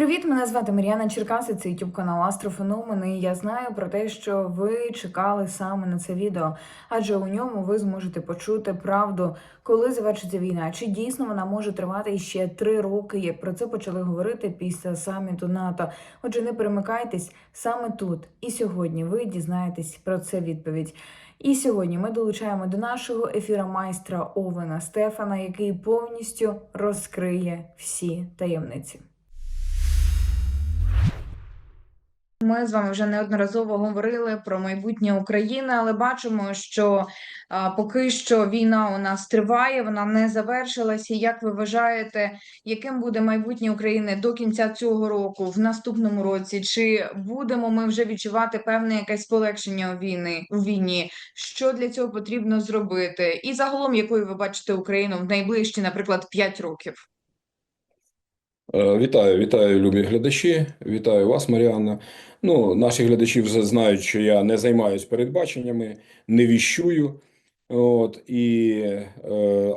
Привіт, мене звати Мар'яна Черкаси, це YouTube канал Астрофеномен. І я знаю про те, що ви чекали саме на це відео, адже у ньому ви зможете почути правду, коли завершиться війна. Чи дійсно вона може тривати ще три роки, як про це почали говорити після саміту НАТО. Отже, не перемикайтесь саме тут і сьогодні. Ви дізнаєтесь про це відповідь. І сьогодні ми долучаємо до нашого ефіра майстра Овена Стефана, який повністю розкриє всі таємниці. Ми з вами вже неодноразово говорили про майбутнє України, але бачимо, що а, поки що війна у нас триває, вона не завершилася. Як ви вважаєте, яким буде майбутнє України до кінця цього року, в наступному році? Чи будемо ми вже відчувати певне якесь полегшення у війни у війні? Що для цього потрібно зробити? І загалом, якою ви бачите Україну в найближчі, наприклад, 5 років? Е, Вітаю, вітаю, любі глядачі. Вітаю вас, Маріанна. Ну, наші глядачі вже знають, що я не займаюсь передбаченнями, не віщую. От, і, е,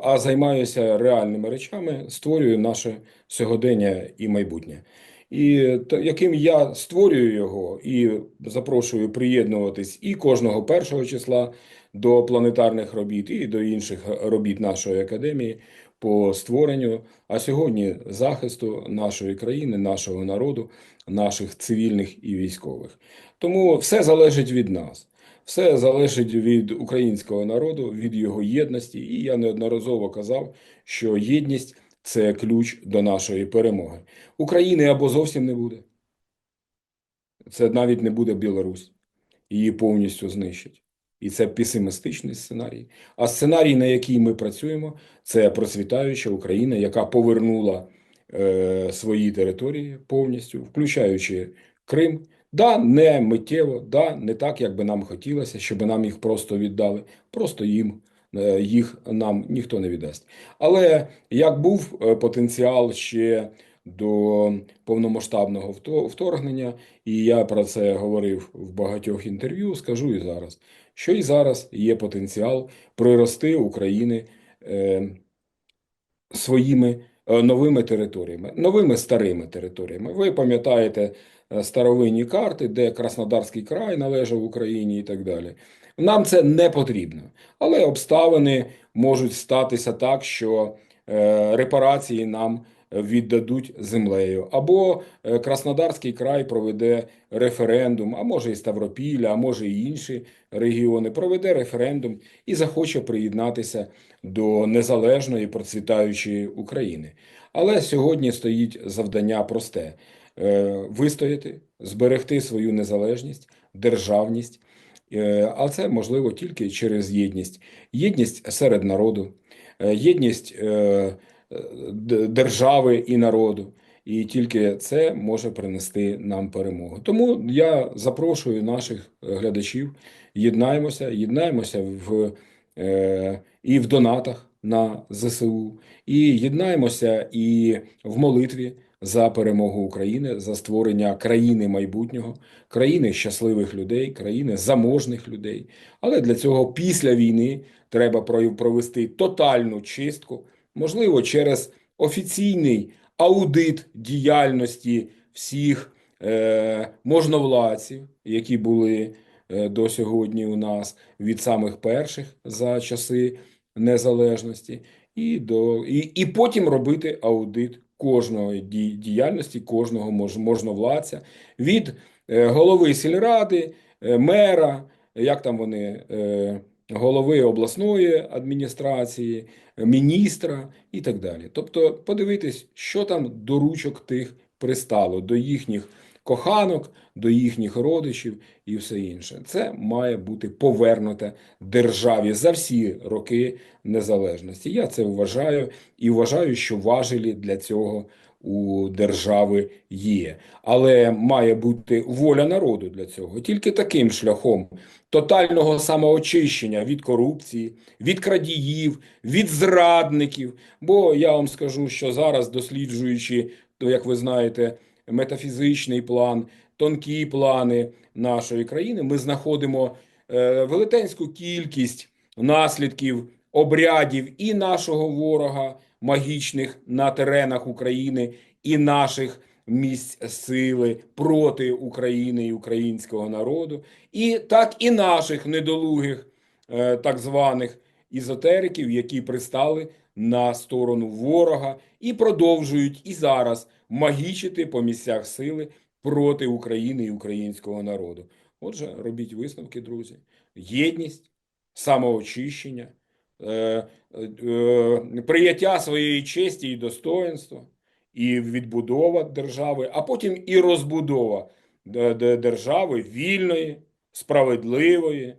а займаюся реальними речами, створюю наше сьогодення і майбутнє. І та- яким я створюю його і запрошую приєднуватись і кожного першого числа до планетарних робіт, і до інших робіт нашої академії по створенню, а сьогодні захисту нашої країни, нашого народу, наших цивільних і військових. Тому все залежить від нас. Все залежить від українського народу, від його єдності. І я неодноразово казав, що єдність це ключ до нашої перемоги. України або зовсім не буде. Це навіть не буде Білорусь. Її повністю знищать. І це песимістичний сценарій. А сценарій, на який ми працюємо, це процвітаюча Україна, яка повернула е, свої території повністю, включаючи Крим. Да, не миттєво, да, не так, як би нам хотілося, щоб нам їх просто віддали. Просто їм е, їх нам ніхто не віддасть. Але як був е, потенціал ще до повномасштабного вторгнення, і я про це говорив в багатьох інтерв'ю, скажу і зараз, що і зараз є потенціал прирости України е, своїми е, новими територіями, новими старими територіями. Ви пам'ятаєте е, старовинні карти, де Краснодарський край належав Україні і так далі. Нам це не потрібно, але обставини можуть статися так, що е, репарації нам віддадуть землею, або е, Краснодарський край проведе референдум, а може і Ставропілля, а може і інші регіони, проведе референдум і захоче приєднатися до незалежної процвітаючої України. Але сьогодні стоїть завдання просте: е, вистояти, зберегти свою незалежність, державність. Е, А це можливо тільки через єдність, єдність серед народу, єдність держави і народу. І тільки це може принести нам перемогу. Тому я запрошую наших е, глядачів, єднаємося, єднаємося в, е, і в донатах на ЗСУ, і єднаємося і в молитві за перемогу України, за створення країни майбутнього, країни щасливих людей, країни заможних людей. Але для цього після війни треба провести тотальну чистку, можливо, через офіційний аудит діяльності всіх е, можновладців, які були е, до сьогодні у нас від самих перших за часи незалежності, і, до, і, і потім робити аудит кожної діяльності, кожного мож, можновладця від е, голови сільради, е, мера, як там вони, голови обласної адміністрації, міністра і так далі. Тобто подивитись, що там до ручок тих пристало, до їхніх коханок, до їхніх родичів і все інше. Це має бути повернуте державі за всі роки незалежності. Я це вважаю і вважаю, що важелі для цього у держави є. Але має бути воля народу для цього. Тільки таким шляхом тотального самоочищення від корупції, від крадіїв, від зрадників. Бо я вам скажу, що зараз, досліджуючи, то, як ви знаєте, метафізичний план, тонкі плани нашої країни, ми знаходимо е, велетенську кількість наслідків обрядів і нашого ворога магічних на теренах України, і наших місць сили проти України і українського народу, і так і наших недолугих, е, так званих ізотериків, які пристали на сторону ворога і продовжують і зараз магічити по місцях сили проти України і українського народу. Отже, робіть висновки, друзі. Єдність, самоочищення, е, е, прияття своєї честі і достоинства, і відбудова держави, а потім і розбудова де- держави вільної, справедливої.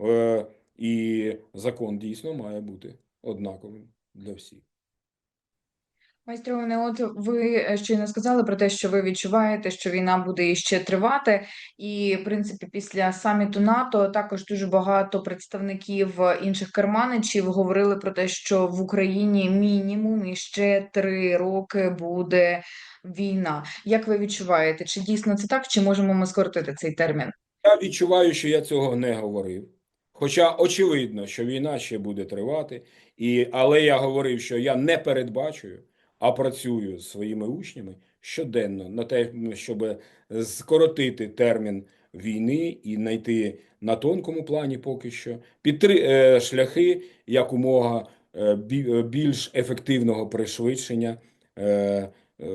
Е, і закон дійсно має бути однаковим для всіх. Майстре, Іване, от ви е, щойно сказали про те, що ви відчуваєте, що війна буде іще тривати, і в принципі після саміту НАТО також дуже багато представників е, інших керманичів говорили про те, що в Україні мінімум іще три роки буде війна. Як ви відчуваєте, чи дійсно це так, чи можемо ми скоротити цей термін? Я відчуваю, що я цього не говорив. Хоча очевидно, що війна ще буде тривати, і, але я говорив, що я не передбачую, а працюю з своїми учнями щоденно на те, щоб скоротити термін війни і знайти на тонкому плані поки що підтри, е, шляхи якомога е, бі- е, більш ефективного пришвидшення е, е,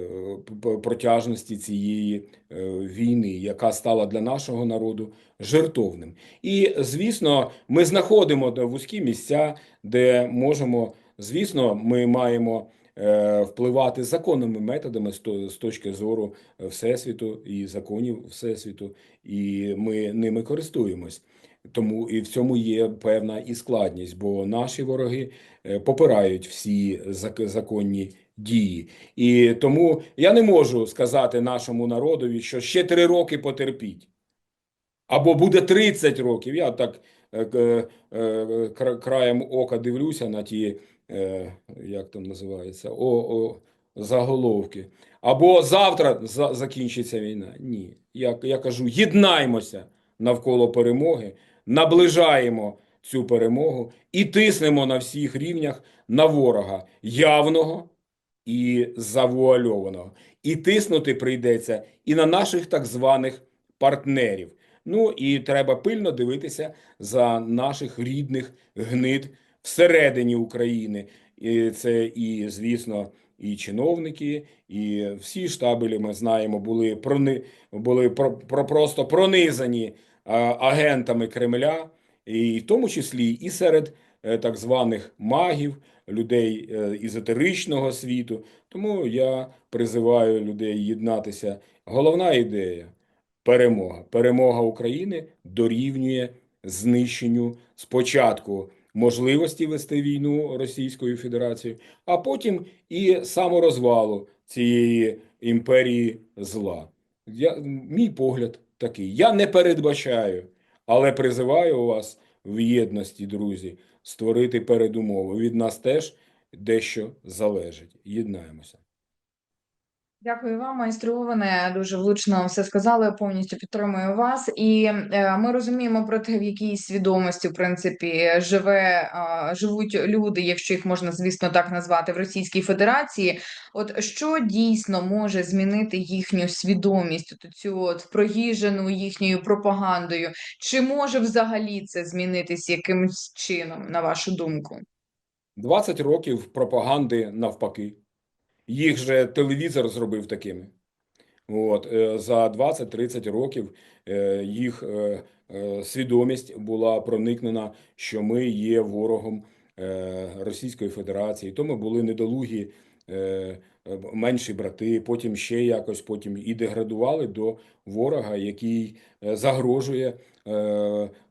протяжності цієї е, війни, яка стала для нашого народу жертовним. І, звісно, ми знаходимо вузькі місця, де можемо, звісно, ми маємо е, впливати законними методами з точки зору е, Всесвіту і законів Всесвіту, і ми ними користуємось. Тому і в цьому є певна і складність, бо наші вороги е, попирають всі законні дії. І тому я не можу сказати нашому народові, що ще три роки потерпіть. Або буде 30 років. Я так е, е, е, краєм ока дивлюся на ті, е, як там називається, о, о, заголовки. Або завтра за, закінчиться війна. Ні. Я, я кажу, єднаймося навколо перемоги, наближаємо цю перемогу і тиснемо на всіх рівнях на ворога явного і завуальованого. І тиснути прийдеться і на наших так званих партнерів. Ну і треба пильно дивитися за наших рідних гнид всередині України. І це і, звісно, і чиновники, і всі штабелі, ми знаємо, були прони, були про, про просто пронизані а, агентами Кремля, і в тому числі і серед е, так званих магів, людей е, езотеричного світу. Тому я призиваю людей єднатися. Головна ідея перемога. Перемога України дорівнює знищенню спочатку можливості вести війну Російською Федерацією, а потім і саморозвалу цієї імперії зла. Я, мій погляд такий. Я не передбачаю, але призиваю вас в єдності, друзі, створити передумови. Від нас теж дещо залежить. Єднаємося. Дякую вам, майстре Оване. Дуже влучно все сказали. Повністю підтримую вас. І е, ми розуміємо про те, в якій свідомості, в принципі, живе е, живуть люди, якщо їх можна, звісно, так назвати в Російській Федерації. От що дійсно може змінити їхню свідомість, от цю от проїжджену їхньою пропагандою? Чи може взагалі це змінитись якимось чином, на вашу думку? 20 років пропаганди навпаки. Їх же телевізор зробив такими. От, е, за 20-30 років е, їх е, свідомість була проникнена, що ми є ворогом Російської Федерації. То ми були недолугі менші брати, потім ще якось, потім і деградували до ворога, який е, загрожує е,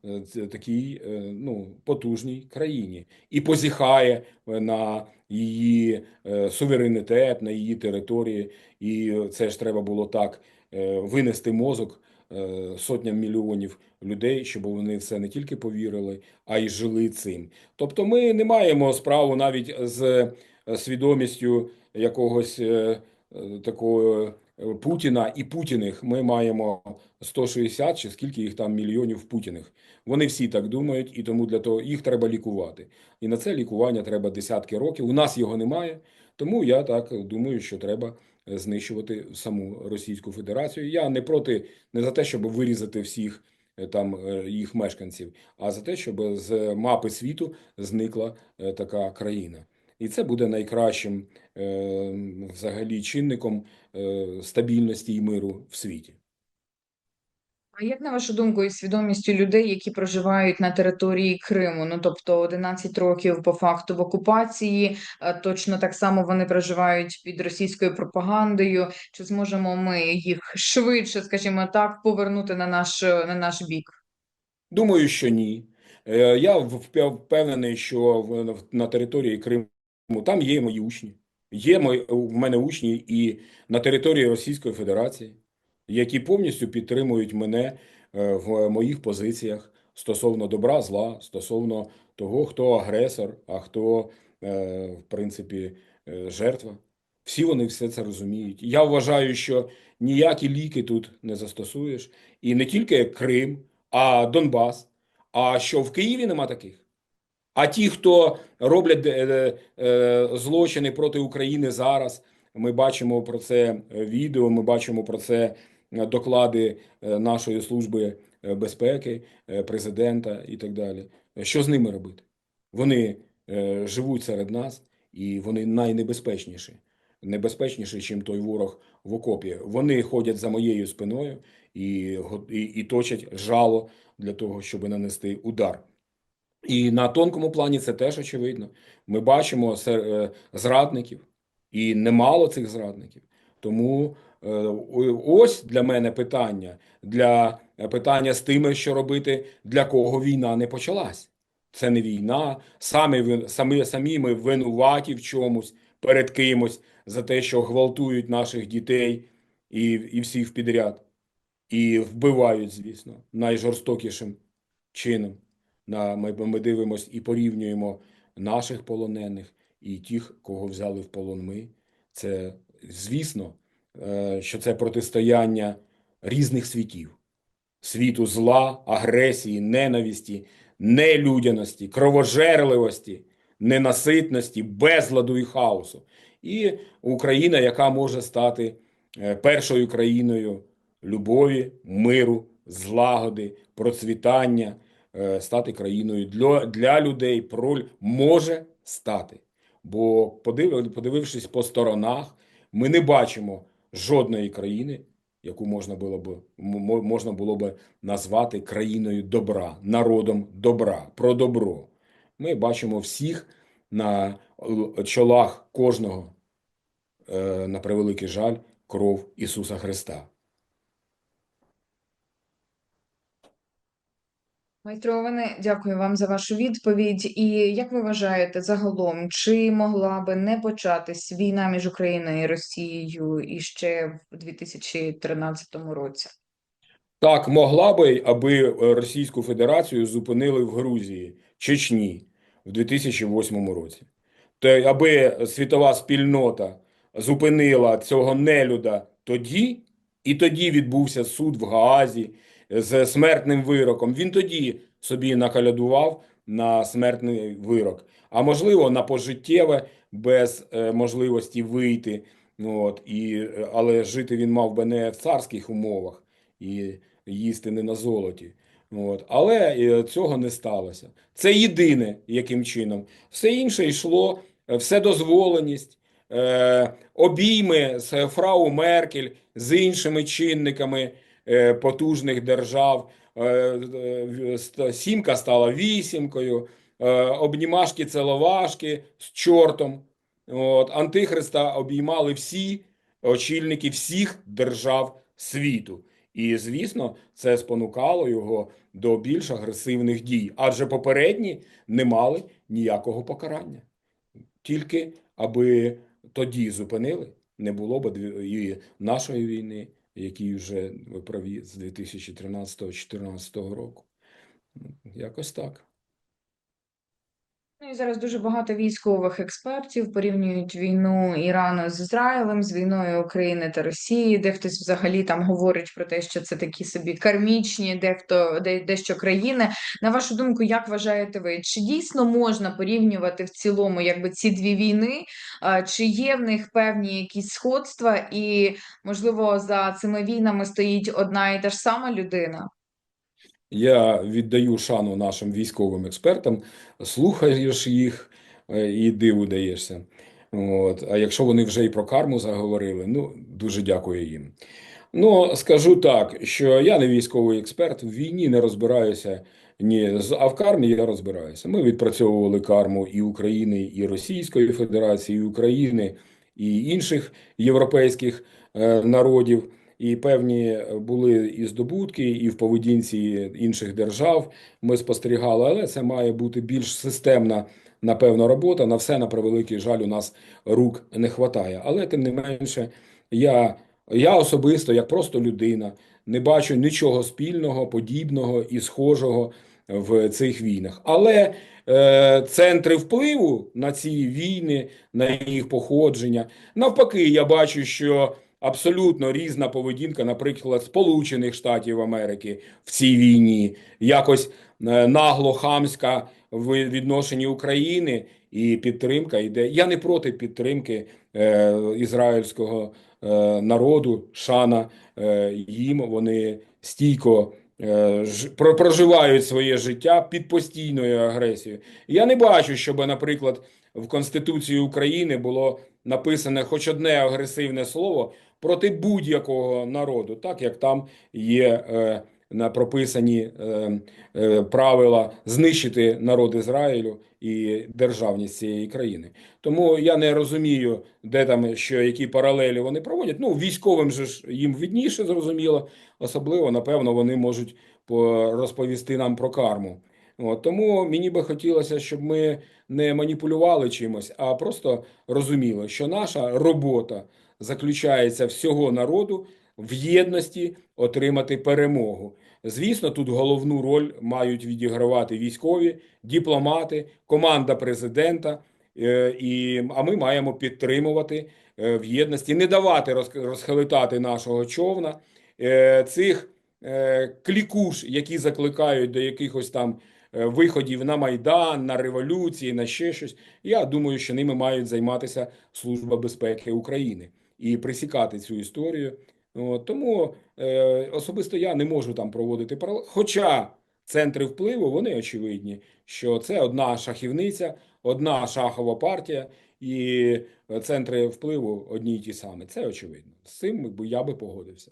е, такій е, ну, потужній країні і позіхає е, на її е, суверенітет, на її території. І це ж треба було так е, винести мозок е, сотням мільйонів людей, щоб вони в це не тільки повірили, а й жили цим. Тобто ми не маємо справу навіть з е, свідомістю якогось е, е, такого е, Путіна і Путіних. Ми маємо 160 чи скільки їх там мільйонів Путіних. Вони всі так думають, і тому для того їх треба лікувати. І на це лікування треба десятки років. У нас його немає, тому я так думаю, що треба е, знищувати саму Російську Федерацію. Я не проти, не за те, щоб вирізати всіх е, там е, їх мешканців, а за те, щоб з мапи світу зникла е, така країна. І це буде найкращим е, взагалі чинником е, стабільності і миру в світі. А як на вашу думку, із свідомістю людей, які проживають на території Криму, ну тобто 11 років по факту в окупації, точно так само вони проживають під російською пропагандою. Чи зможемо ми їх швидше, скажімо так, повернути на наш на наш бік? Думаю, що ні. Е, Я впевнений, що на території Криму там є мої учні. Є в мене учні і на території Російської Федерації, які повністю підтримують мене е, в моїх позиціях стосовно добра, зла, стосовно того, хто агресор, а хто, е, в принципі, е, жертва. Всі вони все це розуміють. Я вважаю, що ніякі ліки тут не застосуєш. І не тільки Крим, а Донбас. А що в Києві нема таких? А ті, хто роблять е, е, злочини проти України зараз, ми бачимо про це е, відео, ми бачимо про це доклади нашої служби безпеки, президента і так далі. Що з ними робити? Вони живуть серед нас, і вони найнебезпечніші. Небезпечніші, ніж той ворог в окопі. Вони ходять за моєю спиною і, і, і точать жало для того, щоб нанести удар. І на тонкому плані це теж очевидно. Ми бачимо е, зрадників, і немало цих зрадників. Тому е, ось для мене питання, для е, питання з тими, що робити, для кого війна не почалась. Це не війна, самі, самі, самі ми винуваті в чомусь перед кимось за те, що гвалтують наших дітей і, і всіх підряд, і вбивають, звісно, найжорстокішим чином. На, ми, ми дивимося і порівнюємо наших полонених і тих, кого взяли в полон ми. Це, звісно, е, що це протистояння різних світів. Світу зла, агресії, ненависті, нелюдяності, кровожерливості, ненаситності, безладу і хаосу. І Україна, яка може стати е, першою країною любові, миру, злагоди, процвітання, стати країною для, для людей, про, може стати. Бо подив, подивившись по сторонах, ми не бачимо жодної країни, яку можна було б можна було б назвати країною добра, народом добра, про добро. Ми бачимо всіх на чолах кожного, е, на превеликий жаль, кров Ісуса Христа. Майстро дякую вам за вашу відповідь. І як ви вважаєте, загалом, чи могла би не початись війна між Україною і Росією іще в 2013 році? Так, могла би, аби е, Російську Федерацію зупинили в Грузії, Чечні в 2008 році. Та аби світова спільнота зупинила цього нелюда тоді, і тоді відбувся суд в Гаазі з смертним вироком. Він тоді собі накалядував на смертний вирок, а можливо на пожиттєве без е, можливості вийти. От, і, але жити він мав би не в царських умовах і їсти не на золоті. От. Але е, цього не сталося. Це єдине, яким чином. Все інше йшло, е, вседозволеність, е, обійми з фрау Меркель, з іншими чинниками потужних держав. Е, е, Сімка стала вісімкою, е, обнімашки целовашки з чортом. От, Антихриста обіймали всі очільники всіх держав світу. І, звісно, це спонукало його до більш агресивних дій, адже попередні не мали ніякого покарання. Тільки аби тоді зупинили, не було б і нашої війни, якій вже ви праві з 2013-2014 року. Якось так. Ну зараз дуже багато військових експертів порівнюють війну Ірану з Ізраїлем, з війною України та Росії. Де хтось взагалі там говорить про те, що це такі собі кармічні, дехто де, дещо країни. На вашу думку, як вважаєте ви, чи дійсно можна порівнювати в цілому якби ці дві війни? Чи є в них певні якісь сходства, і можливо за цими війнами стоїть одна і та ж сама людина? Я віддаю шану нашим військовим експертам, слухаєш їх е, і диву даєшся. От. А якщо вони вже і про карму заговорили, ну дуже дякую їм. Ну, скажу так, що я не військовий експерт, в війні не розбираюся ні а в кармі я розбираюся. Ми відпрацьовували карму і України, і Російської Федерації, і України, і інших європейських е, народів. І певні були і здобутки, і в поведінці інших держав ми спостерігали, але це має бути більш системна, напевно, робота. На все, на превеликий жаль, у нас рук не вистачає. Але тим не менше, я, я особисто, як просто людина, не бачу нічого спільного, подібного і схожого в цих війнах. Але е, центри впливу на ці війни, на їх походження, навпаки, я бачу, що абсолютно різна поведінка, наприклад, Сполучених Штатів Америки в цій війні, якось е, нагло хамська в відношенні України, і підтримка йде. Я не проти підтримки е, ізраїльського е, народу, шана е, їм. Вони стійко е, ж- проживають своє життя під постійною агресією. Я не бачу, щоб, наприклад, в Конституції України було написане хоч одне агресивне слово проти будь-якого народу, так як там є е, на прописані е, е, правила знищити народ Ізраїлю і державність цієї країни. Тому я не розумію, де там що які паралелі вони проводять. Ну, військовим же ж їм відніше, зрозуміло. Особливо, напевно, вони можуть по- розповісти нам про карму. От, тому мені би хотілося, щоб ми не маніпулювали чимось, а просто розуміли, що наша робота заключається всього народу в єдності отримати перемогу. Звісно, тут головну роль мають відігравати військові, дипломати, команда президента. е, І, а ми маємо підтримувати е, в єдності, не давати роз- розхилитати нашого човна, е, цих клікуш, які закликають до якихось там виходів на Майдан, на революції, на ще щось. Я думаю, що ними мають займатися Служба безпеки України і присікати цю історію. От, тому е, особисто я не можу там проводити паралел. Хоча центри впливу вони очевидні, що це одна шахівниця, одна шахова партія, і центри впливу одні й ті самі. Це очевидно. З цим я би погодився.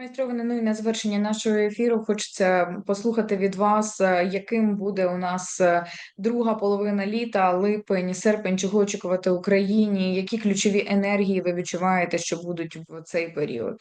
Майстроване, ну і на завершення нашого ефіру хочеться послухати від вас, е, яким буде у нас е, друга половина літа, липень, серпень, чого очікувати Україні, які ключові енергії ви відчуваєте, що будуть в цей період?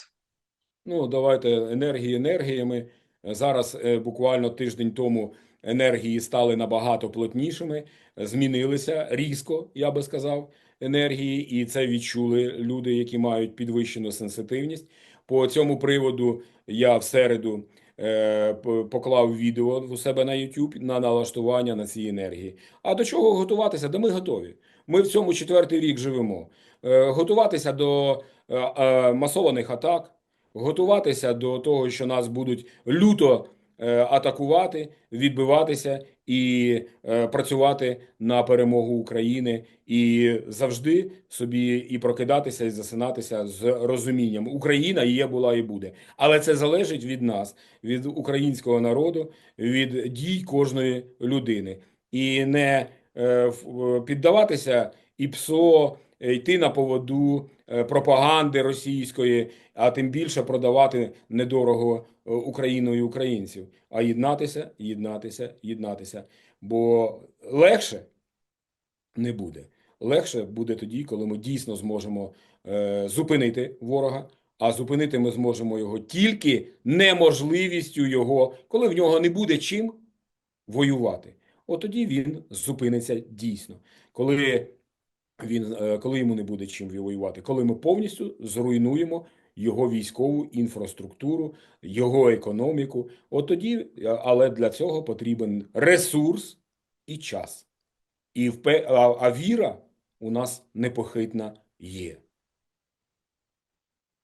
Ну, давайте енергії енергіями. Зараз е, буквально тиждень тому енергії стали набагато плотнішими, змінилися різко, я би сказав, енергії, і це відчули люди, які мають підвищену сенситивність. По цьому приводу я в середу е, поклав відео у себе на YouTube на налаштування на ці енергії. А до чого готуватися? Да ми готові. Ми в цьому четвертий рік живемо. Е, Готуватися до е, масованих атак готуватися до того, що нас будуть люто атакувати, відбиватися і е, працювати на перемогу України, і завжди собі і прокидатися, і засинатися з розумінням. Україна є, була і буде. Але це залежить від нас, від українського народу, від дій кожної людини. І не е, в- піддаватися і ПСО, е, йти на поводу е, пропаганди російської, а тим більше продавати недорого е, Україну і українців, а єднатися, єднатися, єднатися. Бо легше не буде. Легше буде тоді, коли ми дійсно зможемо е, зупинити ворога. А зупинити ми зможемо його тільки неможливістю його, коли в нього не буде чим воювати. От тоді він зупиниться дійсно. Коли він, е, коли йому не буде чим воювати, коли ми повністю зруйнуємо його військову інфраструктуру, його економіку. От тоді, але для цього потрібен ресурс і час. І а, а віра у нас непохитна є.